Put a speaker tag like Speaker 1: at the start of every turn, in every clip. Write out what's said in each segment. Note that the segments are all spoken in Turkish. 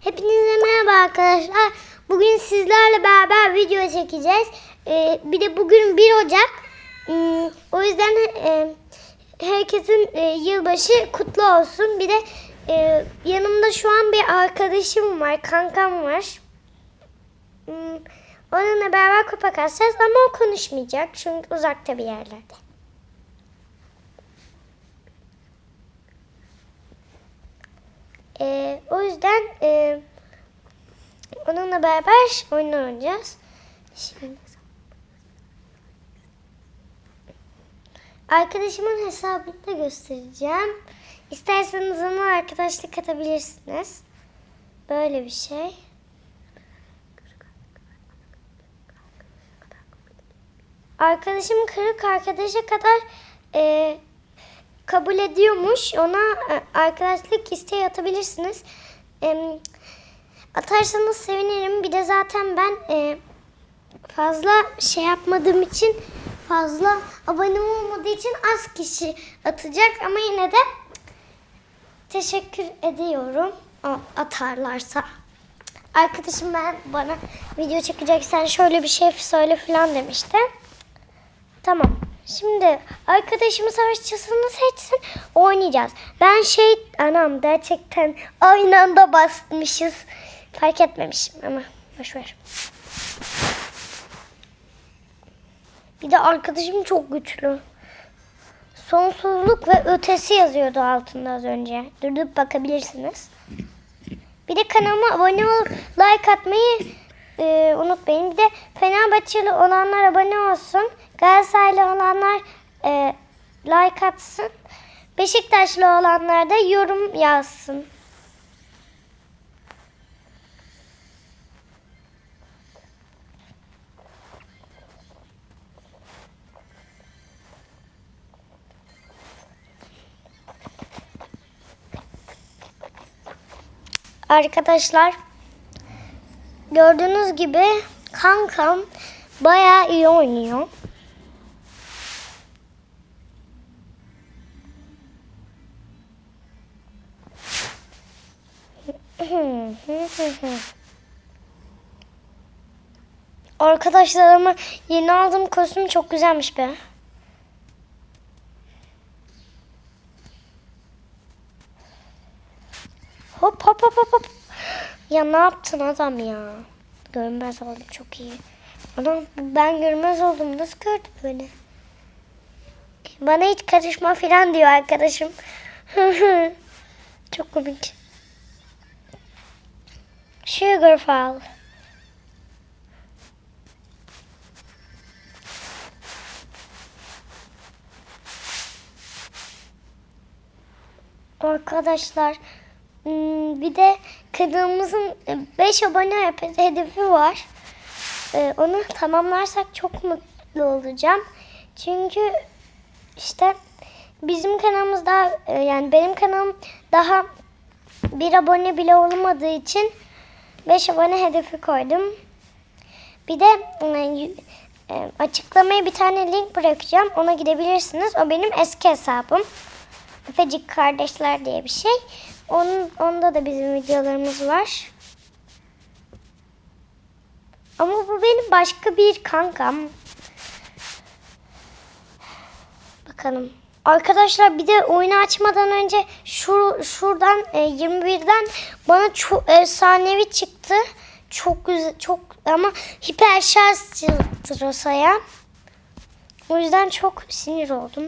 Speaker 1: Hepinize merhaba arkadaşlar. Bugün sizlerle beraber video çekeceğiz. Ee, bir de bugün 1 Ocak. Hmm, o yüzden e, herkesin e, yılbaşı kutlu olsun. Bir de e, yanımda şu an bir arkadaşım var, kankam var. Hmm, onunla beraber kupa kasacağız ama o konuşmayacak çünkü uzakta bir yerlerde. Ee, o yüzden e, onunla beraber oyun oynayacağız. Şimdi Arkadaşımın hesabını da göstereceğim. İsterseniz ona arkadaşlık atabilirsiniz. Böyle bir şey. Arkadaşım kırık arkadaşa kadar e, kabul ediyormuş. Ona e, arkadaşlık isteği atabilirsiniz. E, atarsanız sevinirim. Bir de zaten ben e, fazla şey yapmadığım için fazla abone olmadığı için az kişi atacak ama yine de teşekkür ediyorum atarlarsa. Arkadaşım ben bana video çekeceksen şöyle bir şey söyle falan demişti. Tamam. Şimdi arkadaşımı savaşçısını seçsin oynayacağız. Ben şey anam gerçekten aynı anda basmışız. Fark etmemişim ama boşver. Bir de arkadaşım çok güçlü. Sonsuzluk ve ötesi yazıyordu altında az önce. Durdurup bakabilirsiniz. Bir de kanalıma abone olup like atmayı e, unutmayın. Bir de Fenerbahçeli olanlar abone olsun. Galatasaraylı olanlar e, like atsın. Beşiktaşlı olanlar da yorum yazsın. Arkadaşlar gördüğünüz gibi kankam bayağı iyi oynuyor. Arkadaşlar ama yeni aldığım kostüm çok güzelmiş be. Ya ne yaptın adam ya? Görmez oldum çok iyi. Adam ben görmez oldum. Nasıl gördü beni? Bana hiç karışma filan diyor arkadaşım. çok komik. Sugarfall. Arkadaşlar bir de kanalımızın 5 abone hedefi var. Ee, Onu tamamlarsak çok mutlu olacağım. Çünkü işte bizim kanalımız daha e, yani benim kanalım daha bir abone bile olmadığı için 5 abone hedefi koydum. Bir de e, e, açıklamaya bir tane link bırakacağım. Ona gidebilirsiniz. O benim eski hesabım. Efecik Kardeşler diye bir şey. Onun, onda da bizim videolarımız var. Ama bu benim başka bir kankam. Bakalım. Arkadaşlar bir de oyunu açmadan önce şu şuradan e, 21'den bana çok efsanevi çıktı. Çok güzel çok ama hiper şarj çıktı Rosa'ya. O yüzden çok sinir oldum.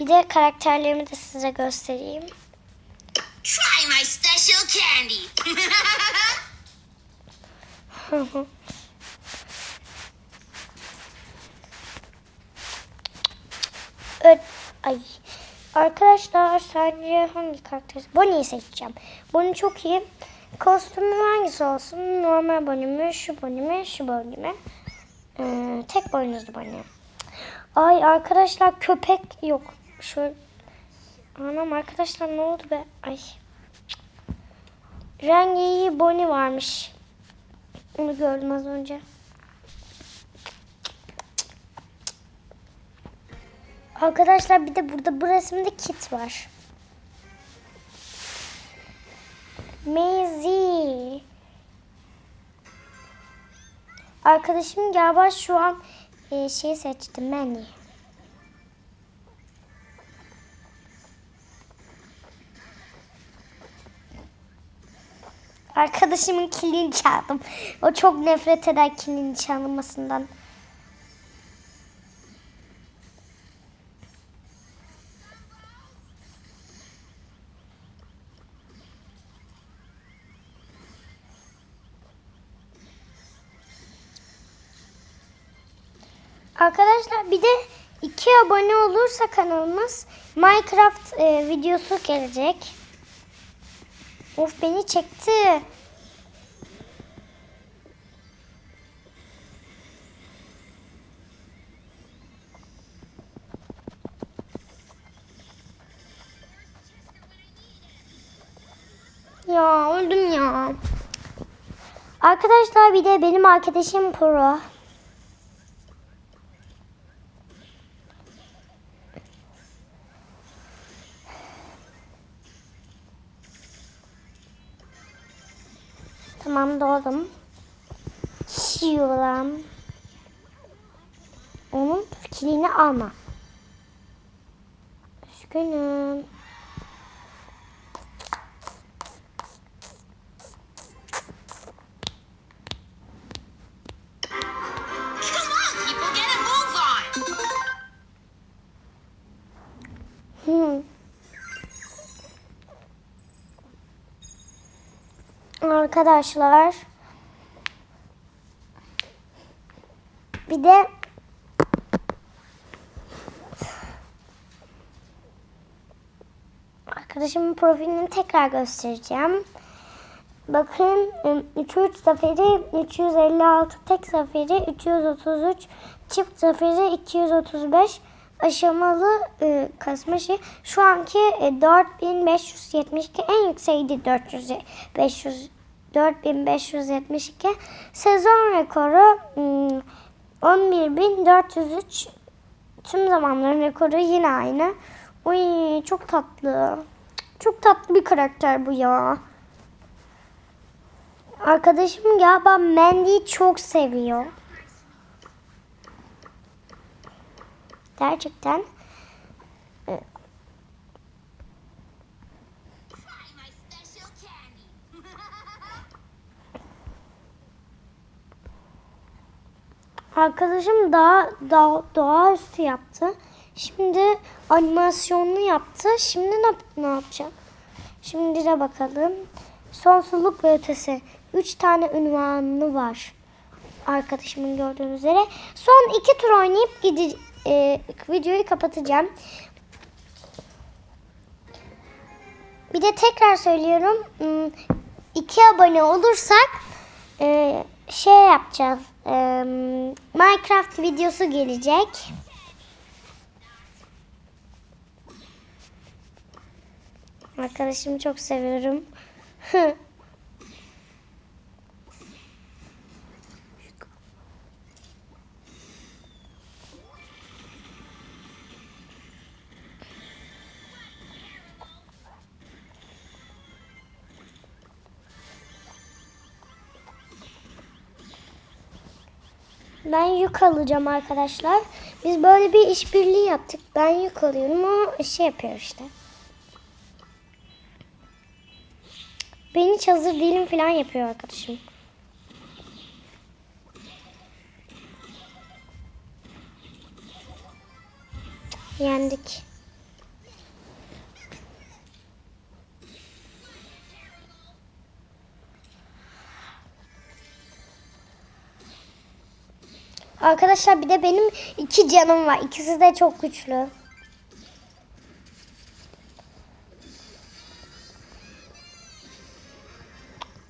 Speaker 1: Bir de karakterlerimi de size göstereyim.
Speaker 2: Try my special candy.
Speaker 1: Ö- Ay. Arkadaşlar sence hangi karakter? Bonnie'yi seçeceğim. Bonnie çok iyi. Kostümü hangisi olsun? Normal Bonnie mi? Şu Bonnie mi? Şu Bonnie mi? Ee, tek boynuzlu Bonnie. Ay arkadaşlar köpek yok. Şu Anam arkadaşlar ne oldu be? Ay. Rengeyi Bonnie varmış. Onu gördüm az önce. Arkadaşlar bir de burada bu resimde kit var. Maisie. Arkadaşım galiba şu an e, şey seçti menü. Arkadaşımın kilini çaldım. O çok nefret eder kilini çalınmasından. Arkadaşlar bir de iki abone olursa kanalımız Minecraft e, videosu gelecek. Of beni çekti. Ya öldüm ya. Arkadaşlar bir de benim arkadaşım Pro. Tamam doğdum. Şiyolam. Onun fikrini alma. Üzgünüm. Arkadaşlar bir de arkadaşımın profilini tekrar göstereceğim. Bakın 303 zaferi 356 tek zaferi 333 çift zaferi 235 aşamalı e, kasma şey. Şu anki e, 4572 en yükseğiydi 400 500 4572 sezon rekoru hmm, 11403 tüm zamanların rekoru yine aynı. Uy çok tatlı. Çok tatlı bir karakter bu ya. Arkadaşım galiba Mandy'yi çok seviyor. Gerçekten. Arkadaşım daha, daha doğaüstü yaptı. Şimdi animasyonlu yaptı. Şimdi ne, ne yapacak? Şimdi de bakalım. Sonsuzluk ve ötesi. Üç tane ünvanı var. Arkadaşımın gördüğünüz üzere. Son iki tur oynayıp gide, e, videoyu kapatacağım. Bir de tekrar söylüyorum. hmm, iki abone olursak e, şey yapacağız. E, Minecraft videosu gelecek. Arkadaşımı çok seviyorum. Ben yük alacağım arkadaşlar. Biz böyle bir işbirliği yaptık. Ben yük alıyorum o şey yapıyor işte. Ben hiç hazır değilim falan yapıyor arkadaşım. Yendik. Arkadaşlar bir de benim iki canım var. İkisi de çok güçlü.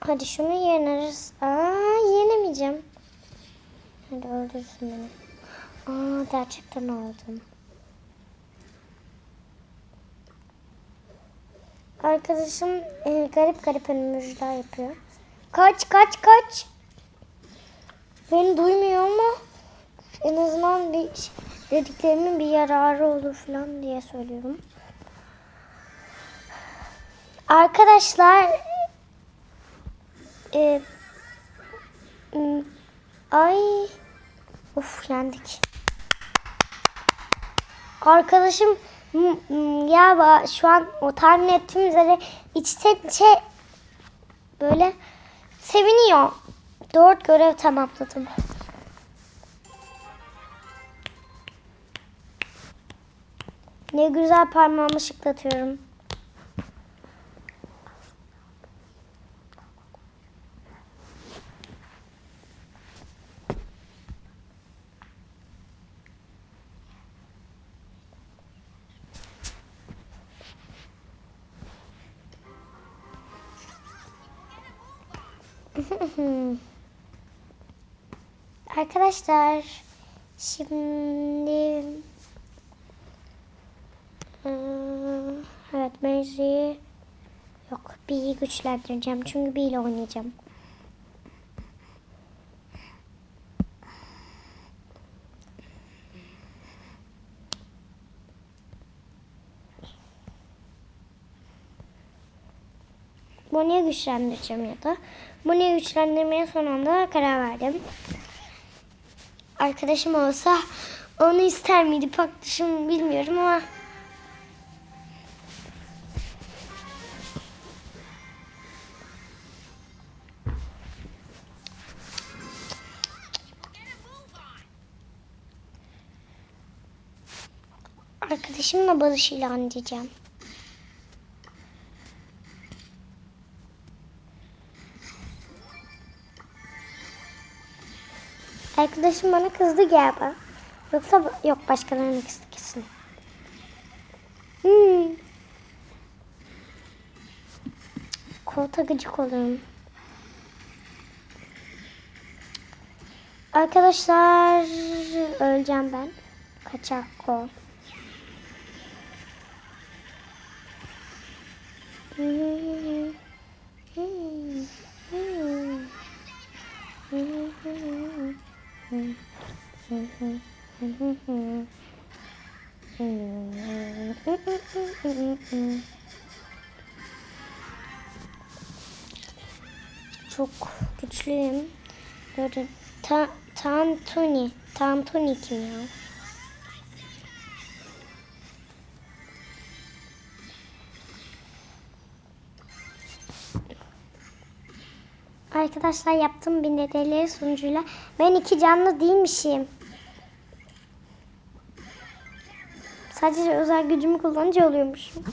Speaker 1: Hadi şunu yeneriz. Aa yenemeyeceğim. Hadi öldürsün beni. Aa gerçekten oldum. Arkadaşım e, garip garip önümüzler yapıyor. Kaç kaç kaç. Beni duymuyor ama en azından bir dediklerimin bir yararı olur falan diye söylüyorum. Arkadaşlar e, Ay. Of yendik. Arkadaşım ya şu an o tahmin ettiğim üzere içten içe böyle seviniyor. Dört görev tamamladım. Ne güzel parmağımı şıklatıyorum. Arkadaşlar şimdi Ee, Mary'i yok B'yi güçlendireceğim çünkü B ile oynayacağım. Bonnie'yi güçlendireceğim ya da Bonnie'yi güçlendirmeye son anda karar verdim. Arkadaşım olsa onu ister miydi paktışım bilmiyorum ama arkadaşımla barış ilan edeceğim. Arkadaşım bana kızdı galiba. Yoksa yok başkalarına kızdı kesin. Hmm. Koltuğa gıcık olurum. Arkadaşlar öleceğim ben. Kaçak kol. Çok güçlüyüm. Böyle ta, Tantuni. Tantuni kim ya? Arkadaşlar yaptığım bin detayları sonucuyla ben iki canlı değilmişim. Sadece özel gücümü kullanınca oluyormuşum.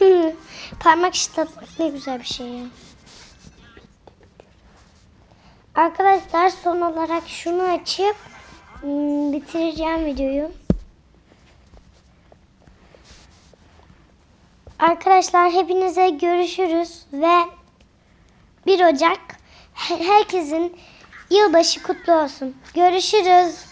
Speaker 1: Parmak şıklatmak ne güzel bir şey ya. Arkadaşlar son olarak şunu açıp hmm, bitireceğim videoyu. Arkadaşlar hepinize görüşürüz ve 1 Ocak he- herkesin yılbaşı kutlu olsun. Görüşürüz.